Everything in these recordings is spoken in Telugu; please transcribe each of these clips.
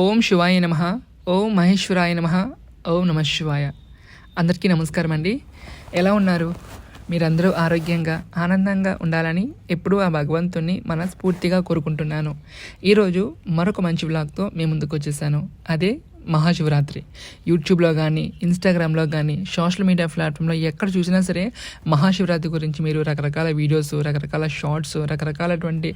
ఓం శివాయ నమ ఓం మహేశ్వరాయ నమ ఓం నమ శివాయ. అందరికీ నమస్కారం అండి. ఎలా ఉన్నారు? మీరందరూ ఆరోగ్యంగా ఆనందంగా ఉండాలని ఎప్పుడూ ఆ భగవంతుణ్ణి మనస్ఫూర్తిగా కోరుకుంటున్నాను. ఈరోజు మరొక మంచి బ్లాగ్తో మీ ముందుకు వచ్చేసాను. అదే మహాశివరాత్రి. యూట్యూబ్లో కానీ ఇన్స్టాగ్రామ్లో కానీ సోషల్ మీడియా ప్లాట్ఫామ్లో ఎక్కడ చూసినా సరే మహాశివరాత్రి గురించి మీరు రకరకాల వీడియోస్ రకరకాల షార్ట్స్ రకరకాలటువంటి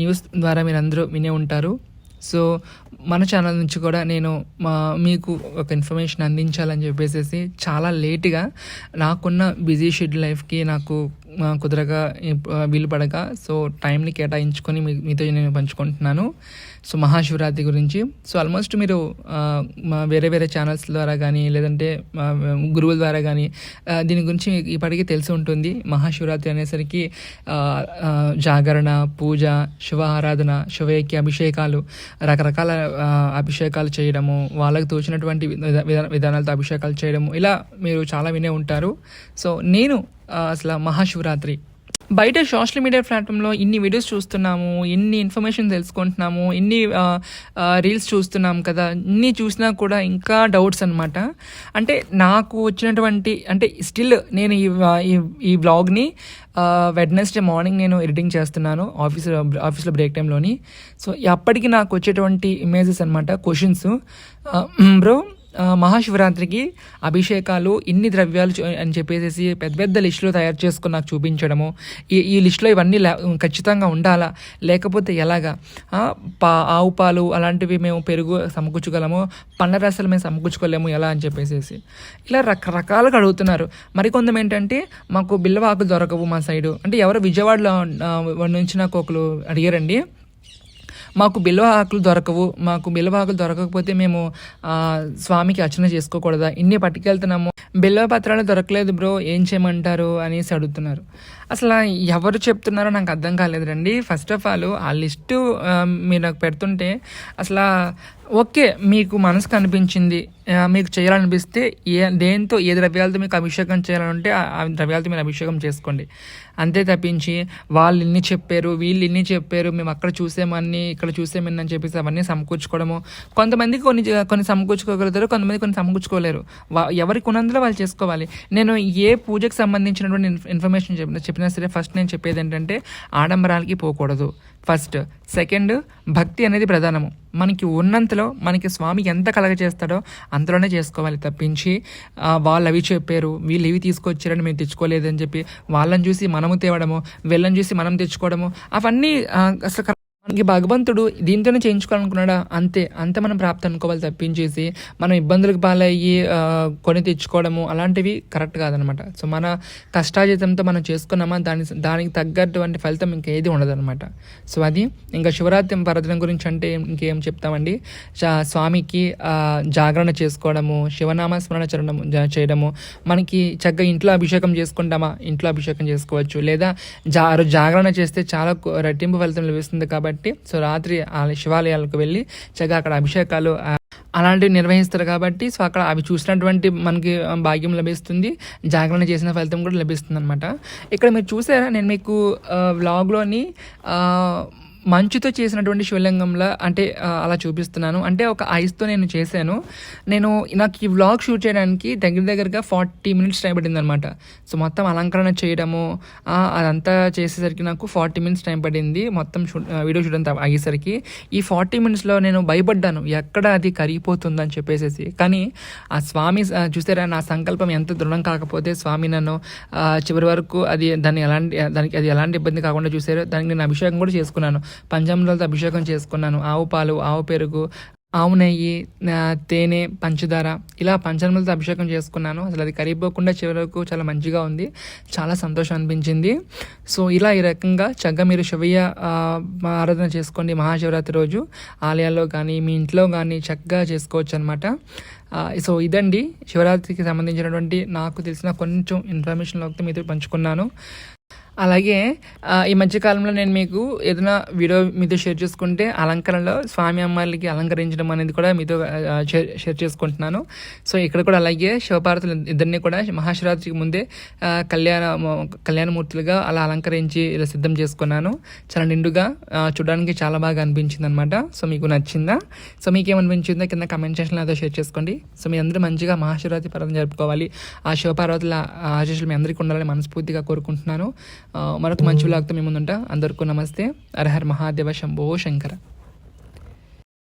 న్యూస్ ద్వారా మీరు అందరూ వినే ఉంటారు. సో మన ఛానల్ నుంచి కూడా నేను మా మీకు ఒక ఇన్ఫర్మేషన్ అందించాలని చెప్పేసి చాలా లేట్గా నాకున్న బిజీ షెడ్యూల్ లైఫ్కి నాకు కుదరక కుదరగా వీలు పడక. సో టైంని కేటాయించుకొని మీ మీతో నేను పంచుకుంటున్నాను. సో మహాశివరాత్రి గురించి. సో ఆల్మోస్ట్ మీరు మా వేరే వేరే ఛానల్స్ ద్వారా కానీ లేదంటే మా గురువుల ద్వారా కానీ దీని గురించి ఇప్పటికీ తెలిసి ఉంటుంది. మహాశివరాత్రి అనేసరికి జాగరణ పూజ శివ ఆరాధన శివయ్యకి అభిషేకాలు రకరకాల అభిషేకాలు చేయడము వాళ్ళకు తోచినటువంటి విధా- విధానాలతో అభిషేకాలు చేయడము ఇలా మీరు చాలా వినే ఉంటారు. సో నేను అసలు మహాశివరాత్రి. బయట సోషల్ మీడియా ప్లాట్ఫామ్లో ఇన్ని వీడియోస్ చూస్తున్నాము ఇన్ని ఇన్ఫర్మేషన్ తెలుసుకుంటున్నాము ఇన్ని రీల్స్ చూస్తున్నాం కదా ఇన్ని చూసినా కూడా ఇంకా డౌట్స్ అనమాట అంటే నాకు వచ్చినటువంటి అంటే స్టిల్ నేను ఈ ఈ- బ్లాగ్ని వెడ్నెస్డే మార్నింగ్ నేను ఎడిటింగ్ చేస్తున్నాను ఆఫీస్ ఆఫీస్లో బ్రేక్ టైంలోని. సో అప్పటికి నాకు వచ్చేటువంటి ఇమేజెస్ అనమాట క్వశ్చన్స్. బ్రో మహాశివరాత్రికి అభిషేకాలు ఇన్ని ద్రవ్యాలు అని చెప్పేసి పెద్ద పెద్ద లిస్టులు తయారు చేసుకుని నాకు చూపించడము. ఈ ఈ లిస్టులో ఇవన్నీ ఖచ్చితంగా ఉండాలా? లేకపోతే ఎలాగా? పా ఆవు పాలు అలాంటివి మేము పెరుగు సమకూర్చగలము పండ్ల మేము సమకూర్చుకోలేము ఎలా అని చెప్పేసి ఇలా రకరకాలుగా అడుగుతున్నారు. మరికొందం ఏంటంటే మాకు బిల్లవాకులు దొరకవు మా సైడు. అంటే ఎవరు విజయవాడలో నుంచి నాకు ఒకరు అడిగారండి. మాకు బిల్వ ఆకులు దొరకవు మాకు బిల్వ ఆకులు దొరకకపోతే మేము స్వామికి అర్చన చేసుకోకూడదా? ఇన్ని పట్టుకెళ్తున్నాము. బిల్వ పత్రాలు దొరకలేదు బ్రో ఏం చేయమంటారు అనేసి అడుగుతున్నారు. అసలు ఎవరు చెప్తున్నారో నాకు అర్థం కాలేదు రండి. ఫస్ట్ ఆఫ్ ఆల్ ఆ లిస్టు మీరు నాకు పెడుతుంటే అసలు ఓకే మీకు మనసుకు అనిపించింది మీకు చేయాలనిపిస్తే ఏ దేంతో ఏ ద్రవ్యాలతో మీకు అభిషేకం చేయాలంటే ఆ ఆ ద్రవ్యాలతో మీరు అభిషేకం చేసుకోండి. అంతే తప్పించి వాళ్ళు ఇన్ని చెప్పారు వీళ్ళు ఇన్ని చెప్పారు మేము అక్కడ చూసామని ఇక్కడ చూసేమని అని చెప్పేసి అవన్నీ సమకూర్చుకోవడము. కొంతమంది కొన్ని కొన్ని సమకూర్చుకోగలుగుతారు కొంతమంది కొన్ని సమకూర్చుకోలేరు. వా- ఎవరికి ఉన్నందులో వాళ్ళు చేసుకోవాలి. నేను ఏ పూజకు సంబంధించినటువంటి ఇన్ఫర్మేషన్ చెప్పిన చెప్పినా సరే ఫస్ట్ నేను చెప్పేది ఏంటంటే ఆడంబరాలకి పోకూడదు. ఫస్ట్. సెకండ్ భక్తి అనేది ప్రధానము. మనకి ఉన్నంతలో మనకి స్వామి ఎంత కలగ చేస్తాడో అంతలోనే చేసుకోవాలి. తప్పించి వాళ్ళు అవి చెప్పారు వీళ్ళు ఇవి తీసుకొచ్చారని మేము తెచ్చుకోలేదని చెప్పి వాళ్ళని చూసి మనము తేవడము వీళ్ళని చూసి మనం తెచ్చుకోవడము అవన్నీ అసలు మనకి భగవంతుడు దీంతోనే చేయించుకోవాలనుకున్నాడా? అంతే. అంతే మనం ప్రాప్తి అనుకోవాలి తప్పించేసి మనం ఇబ్బందులకు పాలయ్యి కొని తెచ్చుకోవడము అలాంటివి కరెక్ట్ కాదనమాట. సో మన కష్టాజితంతో మనం చేసుకున్నామా? దాని దానికి తగ్గటువంటి ఫలితం ఇంకేది ఉండదనమాట. సో అది ఇంకా శివరాత్రి పర్వదినం గురించి అంటే ఇంకేం చెప్తామండి? స్వామికి జాగరణ చేసుకోవడము శివనామ స్మరణ చరణము చేయడము. మనకి చక్కగా ఇంట్లో అభిషేకం చేసుకుంటామా? ఇంట్లో అభిషేకం చేసుకోవచ్చు. లేదా జా జాగరణ చేస్తే చాలా రెట్టింపు ఫలితం లభిస్తుంది కాబట్టి సో రాత్రి ఆ శివాలయాలకు వెళ్ళి చక్కగా అక్కడ అభిషేకాలు అలాంటివి నిర్వహిస్తారు కాబట్టి సో అక్కడ అవి చూసినటువంటి మనకి భాగ్యం లభిస్తుంది జాగరణ చేసిన ఫలితం కూడా లభిస్తుంది అనమాట ఇక్కడ మీరు చూసారా నేను మీకు వ్లాగ్లోని మంచుతో చేసినటువంటి శివలింగంలో అంటే అలా చూపిస్తున్నాను. అంటే ఒక ఐస్తో నేను చేశాను. నేను నాకు ఈ వ్లాగ్ షూట్ చేయడానికి దగ్గర దగ్గరగా ఫార్టీ మినిట్స్ టైం పడింది అనమాట సో మొత్తం అలంకరణ చేయడము అదంతా చేసేసరికి నాకు ఫార్టీ మినిట్స్ టైం పడింది. మొత్తం షూట్ వీడియో షూట్ అంతా అయ్యేసరికి. ఈ ఫార్టీ మినిట్స్లో నేను భయపడ్డాను. ఎక్కడ అది కరిగిపోతుందని చెప్పేసి కానీ ఆ స్వామి చూసారా నా సంకల్పం ఎంత దృఢం కాకపోతే స్వామి నన్ను చివరి వరకు అది దాన్ని ఎలాంటి దానికి అది ఎలాంటి ఇబ్బంది కాకుండా చూసారో దానికి నేను అభిషేకం కూడా చేసుకున్నాను. పంచామృతాలతో అభిషేకం చేసుకున్నాను. ఆవు పాలు ఆవు పెరుగు ఆవు నెయ్యి తేనె పంచదార ఇలా పంచామృతాలతో అభిషేకం చేసుకున్నాను. అసలు అది కరిగిపోకుండా చివరకు చాలా మంచిగా ఉంది. చాలా సంతోషం అనిపించింది. సో ఇలా ఈ రకంగా చక్కగా మీరు శివయ్య ఆరాధన చేసుకోండి మహాశివరాత్రి రోజు. ఆలయాల్లో కానీ మీ ఇంట్లో కానీ చక్కగా చేసుకోవచ్చు అనమాట సో ఇదండి. శివరాత్రికి సంబంధించినటువంటి నాకు తెలిసిన కొంచెం ఇన్ఫర్మేషన్ మీతో పంచుకున్నాను. అలాగే ఈ మధ్యకాలంలో నేను మీకు ఏదైనా వీడియో మీతో షేర్ చేసుకుంటే అలంకరణలో స్వామి అమ్మాయిలకి అలంకరించడం అనేది కూడా మీతో షేర్ షేర్ చేసుకుంటున్నాను. సో ఇక్కడ కూడా అలాగే శివపార్వతులు ఇద్దరిని కూడా మహాశివరాత్రికి ముందే కళ్యాణ కళ్యాణమూర్తులుగా అలా అలంకరించి ఇలా సిద్ధం చేసుకున్నాను. చాలా నిండుగా చూడడానికి చాలా బాగా అనిపించింది అనమాట సో మీకు నచ్చిందా? సో మీకు ఏమనిపించిందో కింద కమెంట్ సెక్షన్లో అదో షేర్ చేసుకోండి. సో మీ అందరూ మంచిగా మహాశివరాత్రి పర్వం జరుపుకోవాలి. ఆ శివపార్వతుల ఆశీస్సులు మీ అందరికీ ఉండాలని మనస్ఫూర్తిగా కోరుకుంటున్నాను. మరొక మంచి వ్లాగ్తో మేము ముందుంటా. అందరికీ నమస్తే. అర్హర్ మహాదేవ శంభో శంకర.